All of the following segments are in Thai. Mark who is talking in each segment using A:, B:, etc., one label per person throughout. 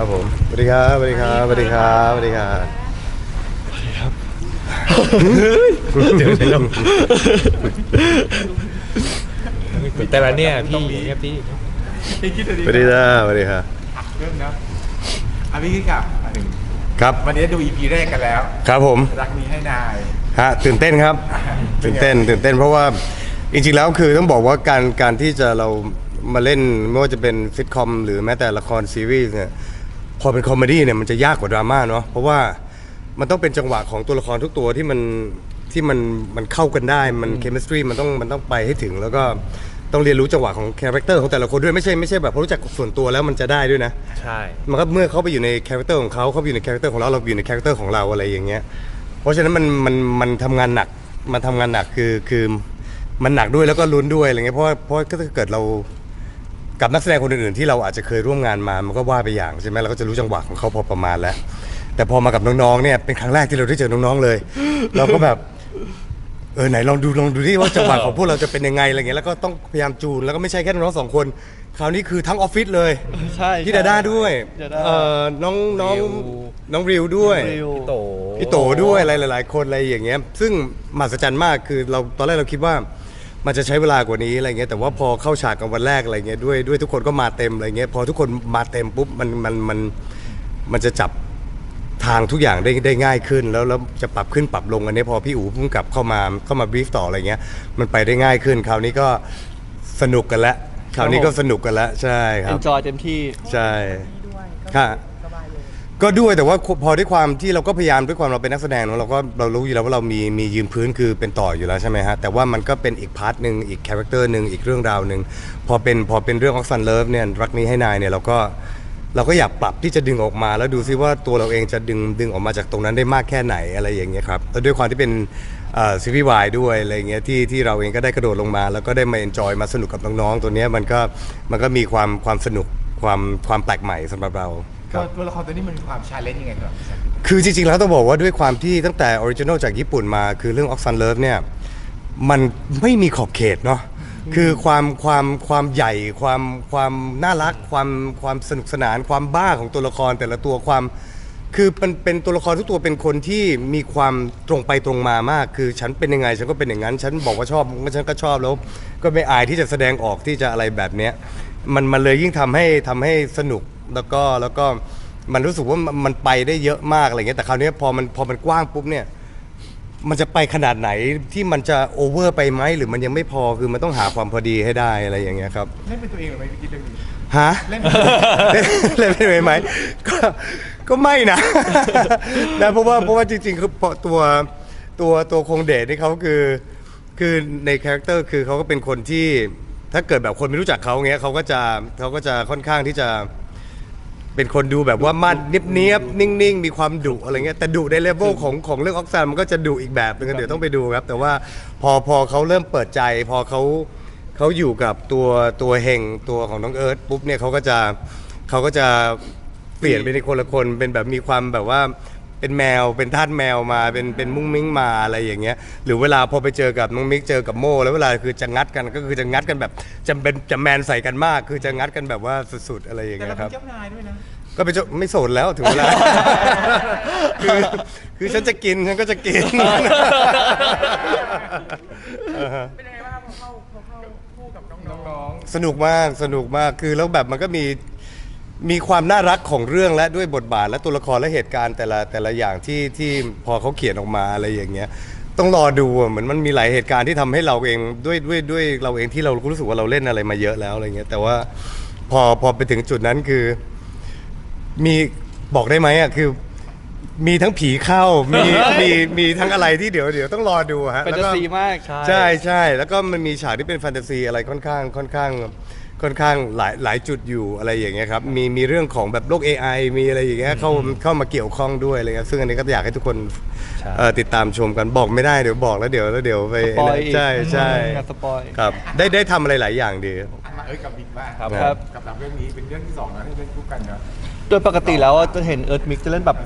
A: ครับผมสวัสดีครับสวัสดีครับสวัสดีครับสวัสดีครับ
B: เดี๋ยวเดี๋ยวแต่ละเนี่ยพี่เนี่ยพี่
C: พี่คิดดูดิ
A: สวัสดีจ้าสวัสดีครับ
C: เริ่มนะอะพี่คิดกับมาถึง
A: ครับ
C: วันนี้ดู EP แรกกันแล้ว
A: ครับผม
C: รักนี้ให้นาย
A: ฮะตื่นเต้นครับ ตื่นเต้น ตื่นเต้นเพราะว่าจริงๆแล้วคือต้องบอกว่าการการที่จะเรามาเล่นไม่ว่าจะเป็นซิทคอมหรือแม้แต่ละครซีรีส์เนี่ย พอเป็นคอมเมดี้เนี่ยมันจะยากกว่าดราม่าเนาะเพราะว่ามันต้องเป็นจังหวะของตัวละครทุกตัวที่มันที่มันมันเข้ากันได้มันเคมิสตรีมันต้องมันต้องไปให้ถึง แล้วก็ต้องเรียนรู้จังหวะของคาแรคเตอร์ของแต่ละคนด้วยไม่ใช่ไม่ใช่แบบเพราะรู้จักส่วนตัวแล้วมันจะได้ด้วยนะ
B: ใช่
A: มันก็เมื่อเขาไปอยู่ในคาแรคเตอร์ของเขาเขาไปอยู่ในคาแรคเตอร์ของเราเราอยู่ในคาแรคเตอร์ของเราอะไรอย่างเงี้ย เพราะฉะนั้นมันมันมันทำงานหนักมันทำงานหนักคือคือมันหนักด้วยแล้วก็ลุ้นด้วยอะไรเงี้ยเพราะว่าเพราะว่าถ้าเกิดเรา กับนักแสดงคนอื่นๆที่เราอาจจะเคยร่วมงานมามันก็ว่าไปอย่างใช่ไหมเราก็จะรู้จังหวะของเขาพอประมาณแล้ว แต่พอมากับน้องๆเนี่ยเป็นครั้งแรกที่เราได้เจอน้องๆเลย เราก็แบบเออไหนลองดูลองดูที่ว่าจังหวะของพวกเราจะเป็นยังไงอะไรเงี้ยแล้วก็ต้องพยายามจูนแล้วก็ไม่ใช่แค่น้องๆสองคน คราวนี้คือทั้งออฟฟิศเลย
D: ใช่
A: พี่ดาด้าด้วย
D: ดาด้า
A: เอ่อน้องน้อง
B: ริว
A: น้องริวด้วย
D: ริว
B: พี่โต
A: พี่โตด้วยอะไรหลาย ๆ คนอะไรอย่างเงี้ยซึ่งมหัศจรรย์มากคือเราตอนแรกเราคิดว่า มันจะใช้เวลากว่านี้อะไรเงี้ยแต่ว่าพอเข้าฉากกันวันแรกอะไรเงี้ยด้วยด้วยทุกคนก็มาเต็มอะไรเงี้ยพอทุกคนมาเต็มปุ๊บมันมันมันมันจะจับทางทุกอย่างได้ได้ง่ายขึ้น แล้วแล้วจะปรับขึ้นปรับลงอันนี้พอพี่อู๋พุ่งกลับเข้ามาเข้ามาบรีฟต่ออะไรเงี้ยมันไปได้ง่ายขึ้น คราวนี้ก็สนุกกันแล้วคราวนี้ก็สนุกกันแล้วใช่ครับ
D: enjoy เต็มที่
A: ใช่ค่ะ ก็ด้วยแต่ว่าพอด้วยความที่เราก็พยายามด้วยความเราเป็นนักแสดงเนอะเราก็เรารู้อยู่แล้วว่าเรามีมียืนพื้นคือเป็นต่ออยู่แล้วใช่ไหมฮะแต่ว่ามันก็เป็นอีกพาร์ทหนึ่งอีกคาแรคเตอร์หนึ่งอีกเรื่องราวหนึ่งพอเป็นพอเป็นเรื่องของซันเลิฟเนี่ยรักนี้ให้นายเนี่ยเราก็เราก็อยากปรับที่จะดึงออกมา แล้วดูซิว่าตัวเราเองจะดึงดึงออกมาจากตรงนั้นได้มากแค่ไหนอะไรอย่างเงี้ยครับแล้วด้วยความที่เป็นซีรีส์วายด้วยอะไรเงี้ยที่ที่เราเองก็ได้กระโดดลงมา แล้วก็ได้มาเอนจอยมาสนุกกับน้องๆตัวเนี้ยมันก็มันก็มีความความสนุกความความแปลกใหม่สำหรับเรา
C: ตั
A: รั
C: ว
A: บ
C: ตัวละครตัวนี้มันมีความชาเลนจ์ยังไงครับ
A: คือจริงๆ แล้วต้องบอกว่าด้วยความที่ตั้งแต่ออริจินอลจากญี่ปุ่นมา คือเรื่อง Oxfam Love เนี่ย มันไม่มีขอบเขตเนาะคือความความความใหญ่ความความน่ารักความความสนุกสนานความบ้าของตัวละครแต่ละตัวความ คือเป็นเป็นตัวละครทุกตัวเป็นคนที่มีความตรงไปตรงมามาก คือฉันเป็นยังไงฉันก็เป็นอย่างนั้น ฉันบอกว่าชอบฉันก็ชอบแล้ว ก็ไม่อายที่จะแสดงออกที่จะอะไรแบบเนี้ยมันมันเลยยิ่งทำให้ทำให้สนุก แล้วก็แล้วก็มันรู้สึกว่ามันมันไปได้เยอะมากอะไรเงี้ยแต่คราวเนี้ยพอมันพอมันกว้างปุ๊บเนี่ย มันจะไปขนาดไหนที่มันจะโอเวอร์ไปไหมหรือมันยังไม่พอคือมันต้องหาความพอดีให้ได้อะไรอย่างเงี้ยครับ
C: เล่นเป็นตัวเองหรือไม่พี่คิดเรื่องนี้
A: ฮะ
C: เล่น
A: เล่นเล่นเป็นไหมก็ก็ไม่นะนะเพราะว่าเพราะว่าจริงๆคือพอตัวตัวตัวคงเดชนี่เขาคือ คือในคาแรคเตอร์คือเขาก็เป็นคนที่ถ้าเกิดแบบคนไม่รู้จักเขาเงี้ยเขาก็จะเขาก็จะค่อนข้างที่จะ เป็นคนดูแบบว่ามัดเนียบเนียบๆนิ่งๆ มีความดุอะไรเงี้ยแต่ดุในเลเวลของของเรื่องออกซานมันก็จะดุอีกแบบนึงเดี๋ยวต้องไปดูครับ แต่ว่าพอพอเขาเริ่มเปิดใจ พอเขาเขาอยู่กับตัวตัวเฮงตัวของน้องเอิร์ธปุ๊บเนี่ยเขาก็จะเขาก็จะเปลี่ยนไปในคนละคนเป็นแบบมีความแบบว่า เป็นแมวเป็นทาสแมวมาเป็นเป็นมุ้งมิ้งมาอะไรอย่างเงี้ยหรือเวลาพอไปเจอกับน้องมิกเจอกับโมแล้วเวลาคือจะงัดกันก็คือจะงัดกันแบบจะเป็นจะแมนใส่กันมาก คือจะงัดกันแบบว่าสุดๆอะไรอย่าง
C: แต่
A: เงี้
C: เรา
A: ยค
C: เป็
A: รับ
C: นเจ้านายด้วยนะ
A: ก็เป็นเจ้าไม่โสดแล้วถึงเวลา คือคือฉันจะกินฉันก็จะกิน
E: เป็นยังไงบ้างครับพอเข้าพอเข้าคู่กับน้อง
C: น้อง
A: สนุกมากสนุกมากคือแล้วแบบมันก็มี มีความน่ารักของเรื่องและด้วยบทบาทและตัวละครและเหตุการณ์แต่ละแต่ละอย่างที่ที่พอเขาเขียนออกมาอะไรอย่างเงี้ยต้องรอดูอะเหมือนมันมีหลายเหตุการณ์ที่ทำให้เราเองด้วยด้วยด้วยเราเองที่เรารู้สึกว่าเราเล่นอะไรมาเยอะแล้วอะไรเงี้ยแต่ว่าพอพอไปถึงจุดนั้นคือ มีบอกได้ไหมอะคือ มีทั้งผีเข้ามีมีมีทั้งอะไรที่เดี๋ยวเดี๋ยวต้องรอดูฮะ
D: เป็น
A: แล้วก็
D: ซีมาก
A: ใช่ใช่แล้วก็มันมีฉากที่เป็นแฟนตาซีอะไรค่อนข้างค่อนข้าง ค่อนข้างหลายหลายจุดอยู่อะไรอย่างเงี้ยครับมีมีเรื่องของแบบโลก AI มีอะไรอย่างเงี้ยเข้าเข้ามาเกี่ยวข้องด้วยอะไรเงี้ยซึ่งอันนี้ก็อยากให้ทุกคน
B: ใช่
A: เอ่อติดตามชมกันบอกไม่ได้เดี๋ยวบอกแล้วเดี๋ยวแล้วเดี๋ยวไป
D: สปอยอีก
A: ใช่ใช่
D: งานสปอย
A: ครับได้ได้ทำอะไรหลายอย่างดี
C: ๆอะมาเอ้ยกับบิ๊กบ้าง
B: ครับ
D: ครับ
C: กับหลังเรื่องนี้เป็นเรื่องที่สองนะที่เล่นคู่กันเนาะ
D: โดยปกติแล้วจะเห็นเอิร์ธมิกจะเล่นแบบ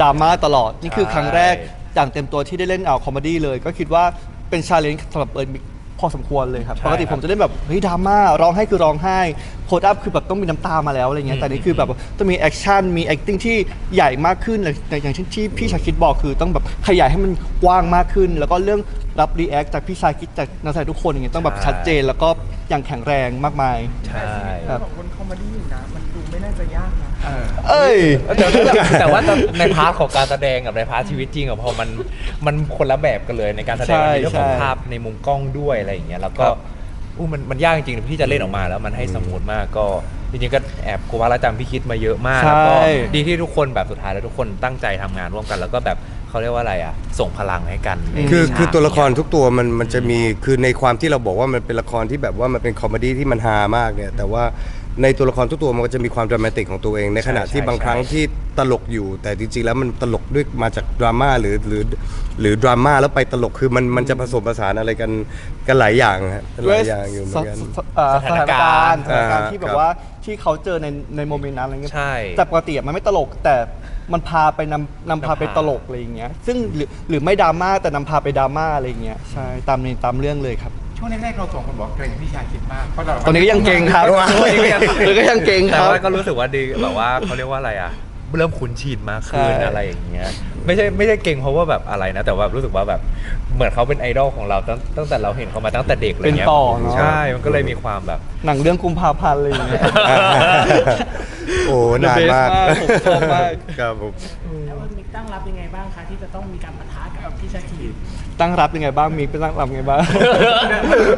D: ดราม่าตลอด นี่คือครั้งแรกอย่างเต็มตัวที่ได้เล่นเอาคอมเมดี้เลย ก็คิดว่าเป็นชาเลนจ์สำหรับเอิร์ธมิก พอสมควรเลยครับ
B: ใช่
D: ปกติผมจะเล่นแบบเฮ้ยดราม่าร้องไห้คือร้องไห้โคดอัพคือแบบต้องมีน้ำตามาแล้วอะไรเงี้ยแต่นี่คือแบบต้องมีแอคชั่นมี acting ที่ใหญ่มากขึ้นแต่อย่างเช่นที่พี่ชาคิดบอกคือต้องแบบขยายให้มันกว้างมากขึ้น แล้วก็เรื่องรับรีแอคจากพี่ชาคิดจากนักแสดงทุกคนอย่างเงี้ยต้องแบบชัดเจน แล้วก็อย่างแข็งแรงมากมาย
B: ใช่
D: ครับ
E: ของคนคอมเมดี้อยู่นะมันดูไม่ น่าจะยากนะ
C: เออ
D: เอ้ย
B: แต่แต่แต่ว่าในพาร์ทของการแสดงกับในพาร์ทชีวิตจริงอะพอมันมันคนละแบบกันเลยในการแสดง
D: ใช่
B: ในเรื่องของ
D: ใช่
B: ภาพในมุมกล้องด้วยอะไรอย่างเงี้ยแล้วก็
D: ครับ
B: อู้มันมันยากจริงๆที่จะเล่นออกมาแล้วมันให้สมูทมากก็จริงๆก็แอบกลัวว่าจำพี่คิดมาเยอะมากแล้วก็
D: ใช่
B: ดีที่ทุกคนแบบสุดท้ายแล้วทุกคนตั้งใจทำงานร่วมกัน แล้วก็แบบเขาเรียกว่าอะไรอะส่งพลังให้กันใน
A: คือ
B: ฉาก
A: คือตัวละครทุกตัวมันมันจะมีคือในความที่เราบอกว่ามันเป็นละครที่แบบว่ามันเป็นคอมเมดี้ที่มันฮามากเนี่ยแต่ว่า ในตัวละครทุกตัวมันก็จะมีความดรามาติกของตัวเอง ในขณะที่บางครั้งที่ตลกอยู่ แต่จริงๆแล้วมันตลกด้วยมาจากดราม่าหรือหรือหรือดราม่าแล้วไปตลกคือมันมันจะผสมผสานอะไรกันกันหลายอย่างฮะหลายอย่างอยู่เหมือนกัน
D: สเอ่อสถานการณ์ส
A: ส
D: ถา
A: ถานน
D: กา
A: การรณ์
D: ณ์ที่แบ
A: ครับบ
D: ว่าที่เขาเจอในในโมเมนต์นั้นอะไรเงี้ย
B: ใช่
D: แต่ปกติอะมันไม่ตลกแต่มันพาไปนำนำพาไป
B: นำพา
D: ตลกอะไรอย่างเงี้ยซึ่งหรือหรือไม่ดราม่าแต่นำพาไปดราม่าอะไรอย่างเงี้ยใช่ตามในตามเรื่องเลยครับ
C: ช่วงแรกๆเราสองคนบอกเกรงพี่ชายคิดมากเพราะเรา
D: ตอนนี้ก็ยังเก่งครับตอนนี้ก็ยังตอนนี้ก็ยังเก่งค
B: แต่
D: รับ
B: ว่าก็รู้สึกว่าดีแบบว่าเขาเรียกว่าอะไรอะเริ่มคุ้นชินมากขึ้น
D: ใช่
B: อะไรอย่างเงี้ยไม่ใช่ไม่ใช่เก่งเพราะว่าแบบอะไรนะ แต่ว่ารู้สึกว่าแบบเหมือนเขาเป็นไอดอลของเราตั้งตั้งแต่เราเห็นเขามาตั้งแต่เด็กอะไร
D: เป็น
B: เงี้ย
D: ต่อเนาะ
B: ใช่มันก็เลยมีความแบบ
D: หนังเรื่องกุมภาพันธ์อะไรอย่างเงี้ย
A: โอ้นานมาก
D: The best มาก ผมชอบมาก
A: ครับผม
E: แล้วมิกตั้งรับยังไงบ้างคะที่จะต้องมีการปะทะกับพี่ชาคี
D: ตั้งรับยังไงบ้างมีไปตั้งรับยังไงบ้าง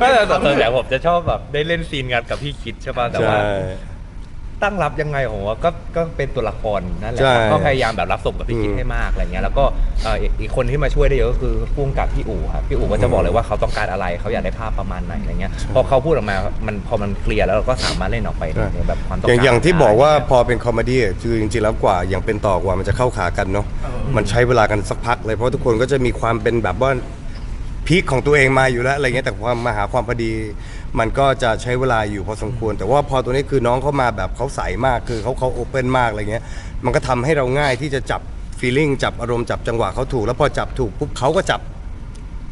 B: ไม่แต่แต่แต่ผมจะชอบแบบได้เล่นซีนกันกับพี่คิดใช่ป่ะแต่ว่า
A: ใช่
B: ตั้งรับยังไงผมว่าก็ก็เป็นตัวละครนั่นแหละ
A: ใช่
B: ก็พยายามแบบรับส่งกับพี่คิด
A: อืม
B: ให้มากอะไรเงี้ยแล้วก็เอ่ออีกอีกคนที่มาช่วยได้เยอะก็คือพุ่งกับพี่อู๋ครับพี่อู๋ก็จะบอกเลยว่าเขาต้องการอะไรเขาอยากได้ภาพประมาณไหนอะไรเงี้ยพอเขาพูดออกมามันพอมันเคลียร์แล้วเราก็สามารถเล่นออกไปในแบบความต้อง
A: อย่า
B: การ
A: งอย่างที่
B: ได้
A: บอกว่าพอเป็นคอมเมดี้อะคือจริงๆแล้วกว่าอย่างเป็นต่อกว่ามันจะเข้าขากันเนาะมันใช้เวลากันสักพักเลยเพราะทุกคนก็จะมีความเป็นแบบว่าพีคของตัวเองมาอยู่แล้วอะไรเงี้ยแต่ความมาหาความพอดี มันก็จะใช้เวลาอยู่พอสมควร แต่ว่าพอตัวนี้คือน้องเขามาแบบเขาใสมากคือเขาเขาโอเปนมากอะไรเงี้ยมันก็ทำให้เราง่ายที่จะจับฟีลิ่งจับอารมณ์จับจังหวะเขาถูก แล้วพอจับถูกปุ๊บเขาก็จับ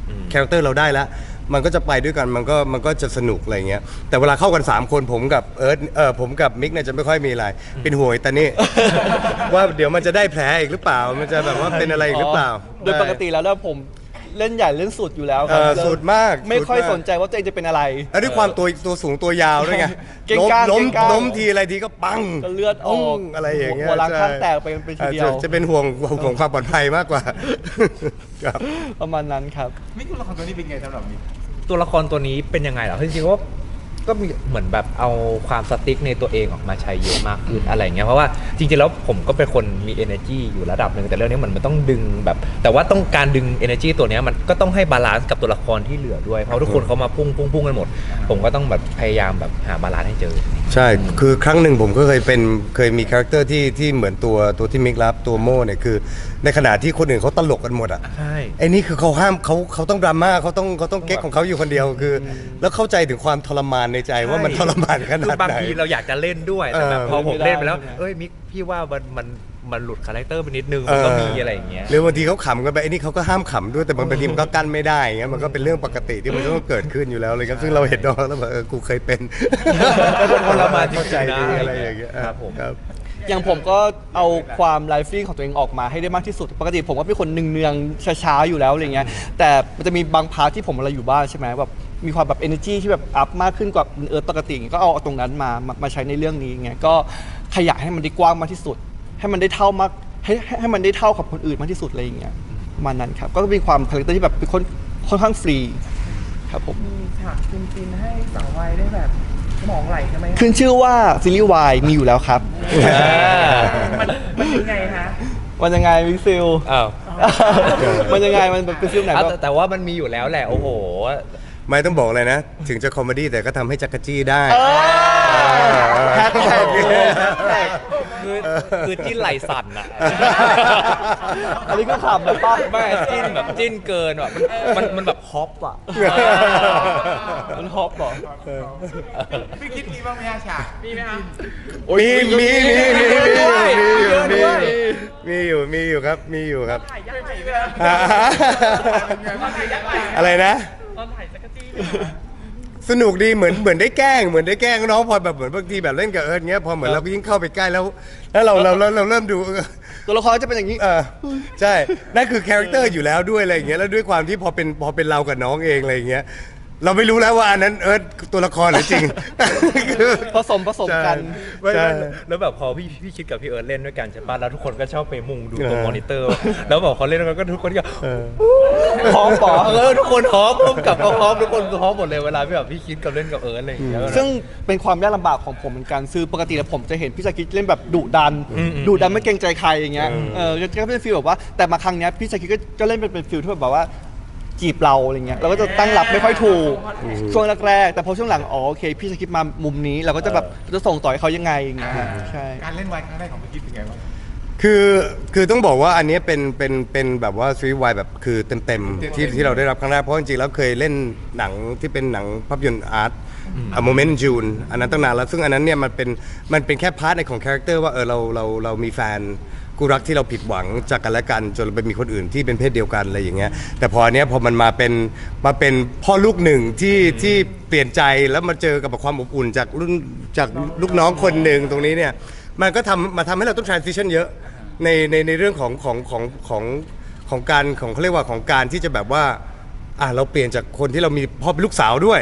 B: อืม
A: คาแรคเตอร์เราได้แล้วมันก็จะไปด้วยกันมันก็มันก็จะสนุกอะไรเงี้ยแต่เวลาเข้ากัน 3 คนผมกับเอิร์ธเออผมกับมิกเนี่ยจะไม่ค่อยมีอะไร เป็นห่วงไอ้ตานี่ ว่าเดี๋ยวมันจะได้แผลอีกหรือเปล่า มันจะแบบว่าเป็นอะไรอีกหรือเปล่า
D: โดยปกติแล้วเนี่ยผม เล่นใหญ่เล่นสุดอยู่แล้วค
A: เอ
D: รั
A: อสุดมาก
D: ไม่ค่อย
A: สุดมาก
D: สนใจว่าตัวเองจะเป็นอะไร
A: แล้วด้วยความตัวตัวสูงตัวยาวด้วยไง
D: เก่ง
A: ล้ม
D: กล้า
A: ล้ม
D: เก่งกล้า
A: ล้มทีอะไรทีก็ปัง
D: ก็เลือดออก
A: มอะไรอย่างเงี้ย
D: หัวล้าง
A: ใช่
D: ข้างแตกไปเป็นทีเดียว
A: อ่าจะจะเป็นห่วงห่วงของความปลอดภัยมากกว่าครับ
D: ประมาณนั้นครับ
C: นี่คือละครตัวนี้เป็นไงสำหรับมิก
B: ตัวละครตัวนี้เป็นยังไงเหรอจริงๆว่า ก็มีเหมือนแบบเอาความสติ๊กในตัวเองออกมาใช้เยอะมากขึ้นอะไรอย่างเงี้ยเพราะว่าจริงๆแล้วผมก็เป็นคนมี energy อยู่ระดับหนึ่งแต่เรื่องนี้เหมือนมันต้องดึงแบบ แต่ว่าต้องการดึง energy ตัวเนี้ยมันก็ต้องให้บาลานซ์กับตัวละครที่เหลือด้วย เพราะทุกคนเขามาพุ่งพุ่งพุ่งกันหมด ผมก็ต้องแบบพยายามแบบหาบาลานซ์ให้เจอ
A: ใช่ คือครั้งหนึ่งผมก็เคยเป็นเคยมีคาแรคเตอร์ที่ที่เหมือนตัวตัวที่มิกรับตัวโม่เนี่ยคือ ในขณะที่คนอื่นเขาตลกกันหมดอะ
B: ใช่
A: ไอ้นี่คือเขาห้ามเขาเขาต้องดราม่าเขาต้องเขาต้องเก๊กของเขาอยู่คนเดียวคือ แล้วเข้าใจถึงความทรมานในใจว่ามันทรมานขนา
B: คื
A: ด
B: อบาง
A: ไหน
B: ทีเราอยากจะเล่นด้วยแต่แบบ
A: เออ
B: พอผมเล่นไปแล้ว
D: ไม่ได้
B: เอ้ยมิกพี่ว่ามันมันมันหลุดคาแรคเตอร์ไปนิดนึงมันก็มีอะไรอย่างเงี้ย
A: หรือบางทีเขาขำกันไปไอ้นี่เขาก็ห้ามขำด้วยแต่บางทีมันก็กั้นไม่ได้อย่างเงี้ยมันก็เป็นเรื่องปกติที่มันต้องเกิดขึ้นอยู่แล้วเลยครับซึ่งเราเห็นน้องแล้วแบบเออกูเคยเป็น
B: เป็นคนละมาจริงๆ
A: เข้าใจดี
B: นะ
A: อะไรอย่างเงี้ย
B: ครับผม
A: ครับ
D: อย่างผมก็เอาความไลฟ์ลิ่งของตัวเองออกมาให้ได้มากที่สุด ปกติผมก็เป็นคนเนืองๆช้าๆอยู่แล้วอะไรเงี้ยแต่มันจะมีบางพาร์ทที่ผมเวลาอยู่บ้านใช่ไหมแบบ มีความแบบ energy ที่แบบอัพมากขึ้นกว่าเออปกติอย่างเงี้ยก็เอาตรงนั้นมามามาใช้ในเรื่องนี้ไงก็ขยายให้มันได้กว้างมากที่สุด ให้มันได้เท่ามากให้ให้ให้มันได้เท่ากับคนอื่นมากที่สุดอะไรอย่างเงี้ยประมาณนั้นครับก็มีความคาแรคเตอร์ที่แบบเป็นคนค่อนข้างฟรีครับผม
E: มีฉากฟินๆให้สาววัยได้แบบสมองไหลใช่ไหมคะ
D: ขึ้นชื่อว่าซีรีส์วายมีอยู่แล้วครับ
E: มันมันยังไงฮะ
D: มันยังไงมิกซิล
B: อ้าว
D: มันยังไงมันเป็นฟิลไหน
B: อะ
D: แบ
B: แต่
D: บ
B: แต่ว่ามันมีอยู่แล้วแหละ โอ้โห
A: ไม่ต้องบอกเลยนะ ถึงจะคอมเมดี้แต่ก็ทำให้จักรจี้ได้
D: แฮชแท็ก
B: คือคือจิ้นไหลสั่นอะ
D: อันนี้ก็ขำแบบป้า
B: ไม่จิ้นแบบจิ้นเกินแบบมันมันมันแบบฮอปอะ
D: มันฮอปเหรอ
C: พี่คิดมีบ้างไหมฮะฉาก
E: มีไหมคะ
A: มีมีมีมีมี
B: ด้วย
A: มี
B: ด้วย
A: มีอยู่มีอยู่ครับมีอยู่ครับ
E: ถ่ายยักษ์ไหลเลย
A: อะไรนะ
E: ตอนถ่ายจักรจี้เนี่ย
A: สนุกดีเหมือนเหมือนได้แกล้งเหมือนได้แกล้งน้องพอแบบเหมือนบางทีแบบเล่นกับเอิร์ธเงี้ยพอเหมือนเราก็ยิ่งเข้าไปใกล้แล้ว แล้วเราเราเราเราเริ่มดู
D: ตัวละครจะเป็นอย่างนี้
A: เออใช่ นั่นคือคาแรคเตอร์อยู่แล้วด้วยอะไรอย่างเงี้ยแล้วด้วยความที่พอเป็นพอเป็นเรากับน้องเองอะไรอย่างเงี้ยเราไม่รู้แล้วว่าอันนั้นเอิร์ธตัวละครหรือจริง
D: ผสมผสมกัน
B: ไม่
A: ใช่
B: ไม่แล้วแบบพอพี่พี่คิดกับพี่เอิร์ธเล่นด้วยกันใช่ปะแล้วทุกคนก็ชอบไปมุงดูตรง
A: เออ
B: มอนิเตอร์ แล้วบอกเขาเล่นกันก็ทุกคนก็
A: เออ
B: พร้อมปอเออทุกคนพร้อมพร้อมกับก็พร้อมทุกคนพร้อมหมดเลยเวลาพี่แบบพี่คิดกับเล่นกับเอิร์ธอะไรอย่างเงี้ย
D: ซึ่งเป็นความยากลำบากของผมเหมือนกันคือปกติแล้วผมจะเห็นพี่ชาคิดเล่นแบบดุดัน
B: อืมอืม
D: ดุดันไม่เกรงใจใครอย่างเงี้ย
A: อืม
D: เออก็เป็นฟีลแบบว่า แต่มาครั้งเนี้ยพี่ชาคิดก็ก็เล่นเป็นเป็นฟีลที่แบบว่าจีบเราอะไรเงี้ยเราก็จะตั้งรับไม่ค่อยถูกช่วงแรกๆแต่พอช่วงหลังอ๋อโอเค พี่ชาคิดมามุมนี้เราก็จะแบบจะส่งต่อให้เขายังไงอย่างเงี้ยใช่
C: การเล่นวายครั้งแรกของพี่กิ๊ฟเป็นไงบ้าง
A: คือคือต้องบอกว่าอันเนี้ยเป็นเป็นเป็นแบบว่าซีรีส์วายแบบคือเต็มเต็มๆที่ที่เราได้รับครั้งแรกเพราะจริงๆแล้วเคยเล่นหนังที่เป็นหนังภาพยนตร์อาร์ตโมเมนต์จูนอันนั้นตั้งนานแล้วซึ่งอันนั้นเนี่ยมันเป็นมันเป็นแค่พาร์ทในของคาแรคเตอร์ว่าเออเราเราเรามีแฟนคู่รักที่เราผิดหวังจากกันและกัน จนเราไปมีคนอื่นที่เป็นเพศเดียวกันอะไรอย่างเงี้ยแต่พออันเนี้ยพอมันมาเป็นมาเป็นพ่อลูกหนึ่งที่ที่เปลี่ยนใจแล้วมาเจอกับความอบอุ่นจากรุ่นจากลูกน้องคนหนึ่งตรงนี้เนี่ยมันก็ทำมาทำให้เราต้อง transition เยอะ ในในในเรื่องของของของของของการของเขาเรียกว่าของการที่จะแบบว่าอะเราเปลี่ยนจากคนที่เรามีพ่อเป็นลูกสาวด้วย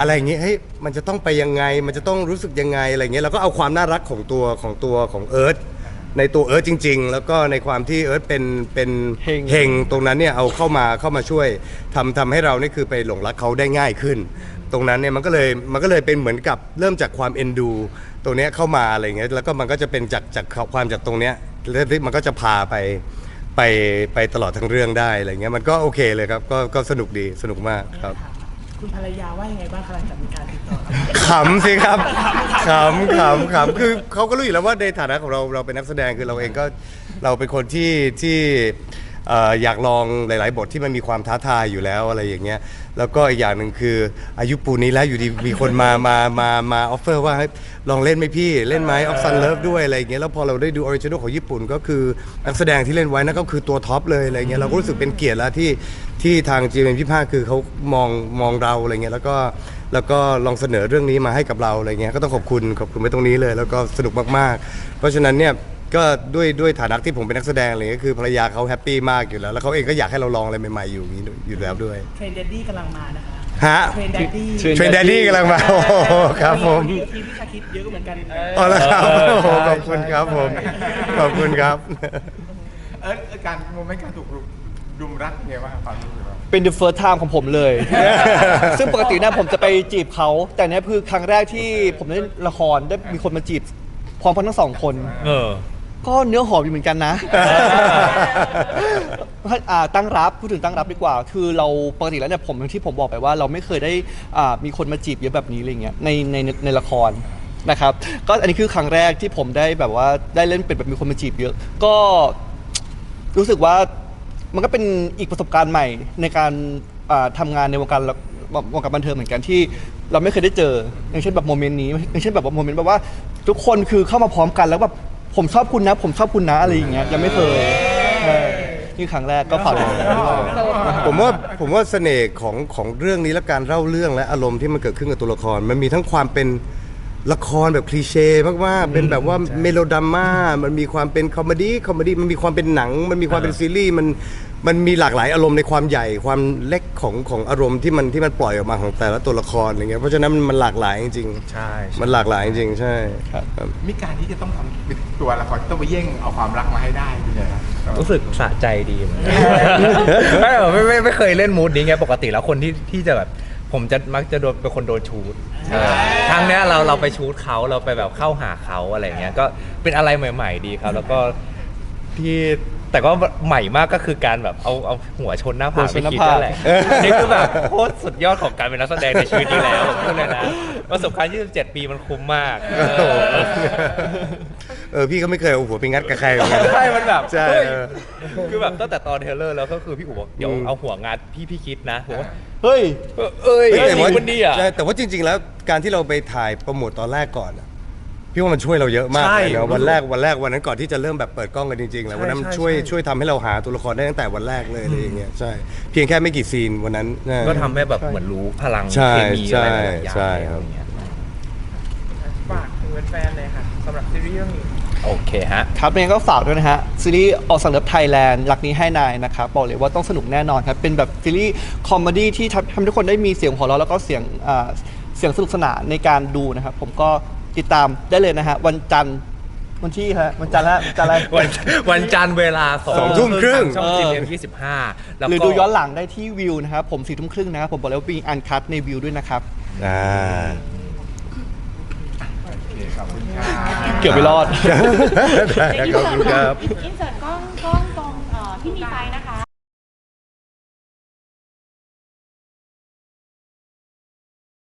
A: อะไรอย่างเงี้ยเฮ้ยมันจะต้องไปยังไง มันจะต้องรู้สึกยังไงอะไรเงี้ยเราก็เอาความน่ารักของตัวของตัวของเอิร์ธในตัวเอิร์ธจริง ๆ แล้วก็ในความที่เอิร์ธเป็นเป็น
D: เฮง
A: เฮงตรงนั้นเนี่ยเอาเข้ามาเข้ามาช่วยทำทำให้เรานี่คือไปหลงรักเขาได้ง่ายขึ้น ตรงนั้นเนี่ยมันก็เลยมันก็เลยเป็นเหมือนกับเริ่มจากความเอ็นดู ตรงเนี้ยเข้ามาอะไรเงี้ยแล้วก็มันก็จะเป็นจากจากความจากตรงเนี้ยแล้ว มันก็จะพาไปไปไปตลอดทั้งเรื่องได้อะไรเงี้ยมันก็โอเคเลยครับก็ก็สนุกดีสนุกมากครับ
E: คุณภรรยาว่ายังไงบ้างคะหลังจากมีการติดต่อ
A: ขำสิครับขำขำขำคือเขาก็รู้อยู่แล้วว่าในฐานะของเราเราเป็นนักแสดงคือเราเองก็เราเป็นคนที่ที่เอ่ออยากลองหลาย ๆ บทที่มันมีความท้าทายอยู่แล้วอะไรอย่างเงี้ย แล้วก็อีกอย่างหนึ่งคืออายุปูนนี้แล้วอยู่ดีมีคนมามามามาออฟเฟอร์ว่าเฮ้ยลองเล่นไหมพี่เล่นไหมออฟซันเลิฟด้วยอะไรอย่างเงี้ยแล้วพอเราได้ดูออริจินอลของญี่ปุ่น ก็คือนักแสดงที่เล่นไว้นั่นก็คือตัวท็อปเลยอะไรเงี้ยเราก็รู้สึกเป็นเกียรติแล้วที่ที่ทางจีเอ็มพี่ภาคคือเขามองมองเราอะไรเงี้ยแล้วก็แล้วก็ลองเสนอเรื่องนี้มาให้กับเราอะไรเงี้ยก็ต้องขอบคุณขอบคุณไว้ตรงนี้เลย แล้วก็สนุกมากๆ เพราะฉะนั้นเนี่ย ก็ด้วยด้วยฐานะที่ผมเป็นนักแสดงอะไรเงี้ยคือภรรยาเขาแฮปปี้มากอยู่แล้ว แล้วเขาเองก็อยากให้เราลองอะไรใหม่ๆอยู่อย่างนี้อยู่แล้วด้วย
E: เทรนเดดดี้กำลังมานะคะ
A: ฮะ
E: เทรนเดดดี้
D: Trend
A: เทรนแดนดี้กำลังมาโอ้โหครับผม
E: ทีมพี่ชาคิดเยอะเหมือนกัน
A: อ๋อแล้วครับโอ้โหขอบคุณ
B: ใช่
A: ครับผมขอบคุณครับ
C: เออเออการโมเมนต์การถูกรุมรักเป็นไงบ้างความรู้สึกเรา
D: เป็น the first time ของผมเลย ซึ่งปกติเนี่ยผมจะไปจีบเขา แต่เนี่ยคือครั้งแรกที่ผมเล่นละครได้มีคนมาจีบพร้อมกันทั้งสองคน
B: เออ
D: ก็เนื้อหอมอยู่เหมือนกันนะ อ่าตั้งรับพูดถึงตั้งรับดีกว่า คือเราปกติแล้วเนี่ยผมอย่างที่ผมบอกไปว่า เราไม่เคยได้อ่ามีคนมาจีบเยอะแบบนี้อะไรเงี้ยในในในในละครนะครับ ก็อันนี้คือครั้งแรกที่ผมได้แบบว่าได้เล่นเป็นแบบมีคนมาจีบเยอะ ก็รู้สึกว่ามันก็เป็นอีกประสบการณ์ใหม่ในการอ่าทำงานในวงการละวงการบันเทิงเหมือนกันที่เราไม่เคยได้เจอ อย่างเช่นแบบโมเมนต์นี้อย่างเช่นแบบว่าโมเมนต์แบบว่าทุกคนคือเข้ามาพร้อมกันแล้วแบบ ผมชอบคุณนะ ผมชอบคุณนะอะไรอย่างเงี้ยยังไม่เคยใช่นี่ครั้งแรกก็ฝากด้วย
A: ผมว่าผมว่าเสน่ห์ของของเรื่องนี้และการเล่าเรื่องและอารมณ์ที่มันเกิดขึ้นกับตัวละคร มันมีทั้งความเป็นละครแบบคลีเช่มากๆเป็นแบบว่าเมโลดราม่ามันมีความเป็นคอมเมดี้คอมเมดี้มันมีความเป็นหนัง มันมีความเป็นซีรีส์มัน มันมีหลากหลายอารมณ์ในความใหญ่ความเล็กของของอารมณ์ที่มันที่มันปล่อยออกมาของแต่ละตัวละครอย่างเงี้ยเพราะฉะนั้นมันมันหลากหลายจริงๆ
B: ใช่
A: มันหลากหลายจริงๆใช่
D: ครับ
A: ครับ
C: มีการที่จะต้องทำเป็นตัวละครที่ต้องไปแย่งเอาความรักมาให้ได้เป็นไงครับ
B: รู้สึกสะใจดีเหมือนกัน ไม่หรอกไม่ไม่ไม่เคยเล่นมูดนี้ไงปกติแล้วคนที่ที่จะแบบผมจะมักจะโดนเป็นคนโดนชูดเออครั้งเนี้ยเราเราไปชูดเขาเราไปแบบเข้าหาเขาอะไรเงี้ยก็เป็นอะไรใหม่ ๆ ดีครับ แล้วก็ที่ แต่ก็ใหม่มากก็คือการแบบเอาเอาหัวชนหน้าผาก
D: หัวช
B: ไป
D: นหน้า
B: คิด
D: ผาก
B: นั่นแหละนี่คือแบบโคตรสุดยอดของการเป็นนักแสดงในชีวิตนี้แล้วผมพูดเลยนะประสบการณ์27 ปีมันคุ้มมากเออ
A: เออพี่ก็ไม่เคยเอาหัวไปงัดกับใครเหมือนกัน
B: ใช่มันแบบ
A: ใช่
B: เฮ้ย
A: เออ
B: คือแบบตั้งแต่ตอนเทรลเลอร์แล้วก็คือพี่อู๋บอกเดี๋ยว
A: อืม
B: เอาหัวงานพี่พี่คิดนะผมว่า
D: เฮ้ย
B: เอ้ย
A: เฮ้ยแต่ว่า
B: มันดีอะ
A: ใช่แต่ว่าจริงๆแล้วการที่เราไปถ่ายโปรโมทตอนแรกก่อนอะ พี่ว่ามันช่วยเราเยอะมาก
B: ใช่
A: เลยนะวันแรกวันแรกวันนั้นก่อนที่จะเริ่มแบบเปิดกล้องกันจริงๆแล้ว
B: ใช่
A: วันนั้นมัน
B: ใช่
A: ช่วย
B: ใช่
A: ช่วยทำให้เราหาตัวละครได้ตั้งแต่วันแรกเลยอะไรอย่างเงี้ยใช่เพียงแค่ไม่กี่ซีนวันนั้นนะ
B: ก็ทำให้แบบเหมือนรู้พลัง
A: ใช่
B: เคมีอะไรหลายๆอย่าง
A: ใช่ครับ
B: อะไรอย่างเงี้ย
E: ฝากถึงแฟนๆเลยค่ะสำหรับซีรีส์เรื่องนี้
B: โอเคฮะ
D: ครับยังไงก็ฝากด้วยนะฮะ ซีรีส์ออกสังเลิฟไทยแลนด์รักนี้ให้นายนะครับ บอกเลยว่าต้องสนุกแน่นอนครับ เป็นแบบซีรีส์คอมเมดี้ที่ทำทำให้ทุกคนได้มีเสียงหัวเราะแล้วก็เสียงอ่าเสียงสนุกสนานในการดูนะครับ ผมก็ ติดตามได้เลยนะฮะ วันจันทร์วันที่ฮะวันจันทร์ละวันจันทร์อะไร
B: วันวันจันทร์เวลาสอง
A: สองทุ่มครึ่ง
B: ช่อง
D: เออ
B: จีเอ็มยี่สิบห้าแล้ว
D: หรือ
B: ก็
D: ดูย้อนหลังได้ที่วิวนะครับ ผมสี่ทุ่มครึ่งนะครับผมบอกเลยว่ามีอันคัดในวิวด้วยนะครับ
A: อ่า
C: โอเคขอบคุณครับ
D: เกือบไม่รอด
A: ขอบคุณครับ
F: อินเสิร์ตกล้องกล้องตรงเอ่อที่มีไฟนะคะ